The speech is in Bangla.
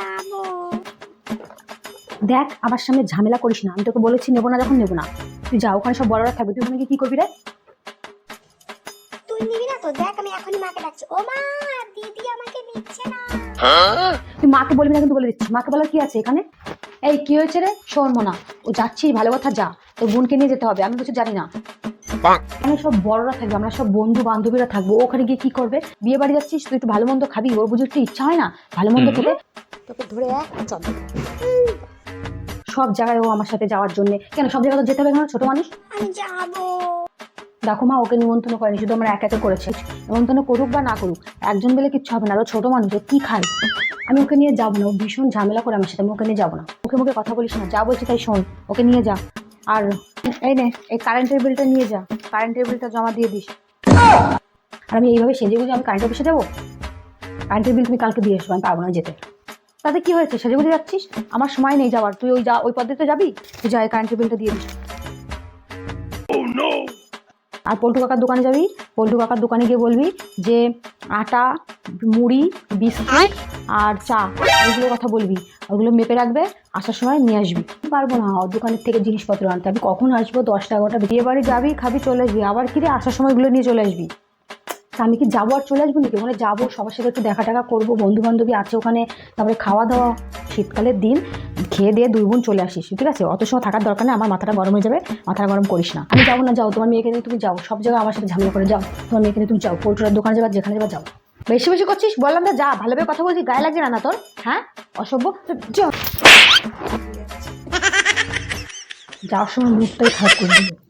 যাব দেখ আমার সামনে ঝামেলা করিস না। আমি তোকে বলেছি নেব না যখন নেব না। তুই যা ওখানে সব বড়রা থাকবে। তুই ওখানে গিয়ে কি করবি রে? তুই নিবি না তো? দেখ আমি এখনই মাকে ডাকছি। ও মা দিদি আমাকে নিচ্ছে না। তুই মাকে বলবি না কিন্তু বলে দিচ্ছি। মাকে বলার কি আছে এখানে? এই কি হয়েছে রে? শোন মোনা। ও যাচ্ছিস ভালো কথা যা। তোর বোনকে নিয়ে যেতে হবে আমি কিছু জানি না। এখানে সব বড়রা থাকবে আমরা সব বন্ধু বান্ধবীরা থাকব। ওখানে গিয়ে কি করবে? বিয়ে বাড়ি যাচ্ছিস তুই একটু ভালো মন্দ খাবি। ওর বুঝে একটু ইচ্ছা হয় না? ভালো মন্দ খেতে? তোকে ধরে এক চল। সব জায়গায় ও আমার সাথে যাওয়ার জন্য। কেন সব জায়গায় তো যেতে হবে কেন ছোট মানুষ? আমি যাব। দেখো মা ওকে নিমন্ত্রণ করেনি শুধু আমরা একে একে করেছি। নিমন্ত্রণ করুক বা না করুক একজন বেলে কিচ্ছু হবে না। আরও ছোট মানুষ ও কি খায়? আমি ওকে নিয়ে যাব না ও ভীষণ ঝামেলা করে আমার সাথে আমি ওকে নিয়ে যাব না। মুখে মুখে কথা বলিস না যা বলছি তাই শোন ওকে নিয়ে যা। আর এই নে এই কারেন্টের বিলটা নিয়ে যা কারেন্টের বিলটা জমা দিয়ে দিস। আর আমি এইভাবে সেজে গুজে আমি কারেন্ট অফিসে যাব? কারেন্টের বিল তুমি কালকে দিয়ে আসব আমি পারব না যেতে। তাতে কি হয়েছে সেজে গুজে যাচ্ছিস? আমার সময় নেই যাওয়ার। তুই ওই যা ওই পদ্ধতিতে যাবি? তুই যা কারেন্টের বিলটা দিয়ে দিস। আর পল্টু কাকার দোকানে যাবি? পল্টু কাকার দোকানে গিয়ে বলবি যে আটা মুড়ি বিস্কুট আর চা এগুলো কথা বলবি। ওগুলো মেপে রাখবে আসার সময় নিয়ে আসবি। পারব না ওর দোকানের থেকে জিনিসপত্র আনতে। আমি কখন আসব? দশটা এগারোটা বিয়ে বাড়ি যাবি খাবি চলে আসবি। আবার কিরে আসার সময় এগুলো নিয়ে চলে আসবি। আমি কি যাব আর চলে আসব নাকি? ওখানে যাব, সবার সাথে একটু দেখা টাকা করব বন্ধু বান্ধবী আছে ওখানে, তারপরে খাওয়া দাওয়া, শীতকালের দিন, খেয়ে দিয়ে দুই বোন চলে আসিস, ঠিক আছে? অত সময় থাকার দরকার নেই, আমার মাথাটা গরম হয়ে যাবে, মাথাটা গরম করিস না। আমি যাব না, যাও, তোমার মেয়েকে নিয়ে তুমি যাও, সব জায়গায় আমার সাথে ঝামেলা করে যাও, তোমার মেয়েকে নিয়ে তুমি যাও পোল্ট্রার দোকানে যাবা, যেখানে যাবা যাও। বেশি বেশি করছিস? বললাম না যা, ভালোভাবে কথা বলছি গায়ে লাগছে না না তোর? হ্যাঁ? অসভ্য? যাওয়ার সময় মুখটাই খারাপ করে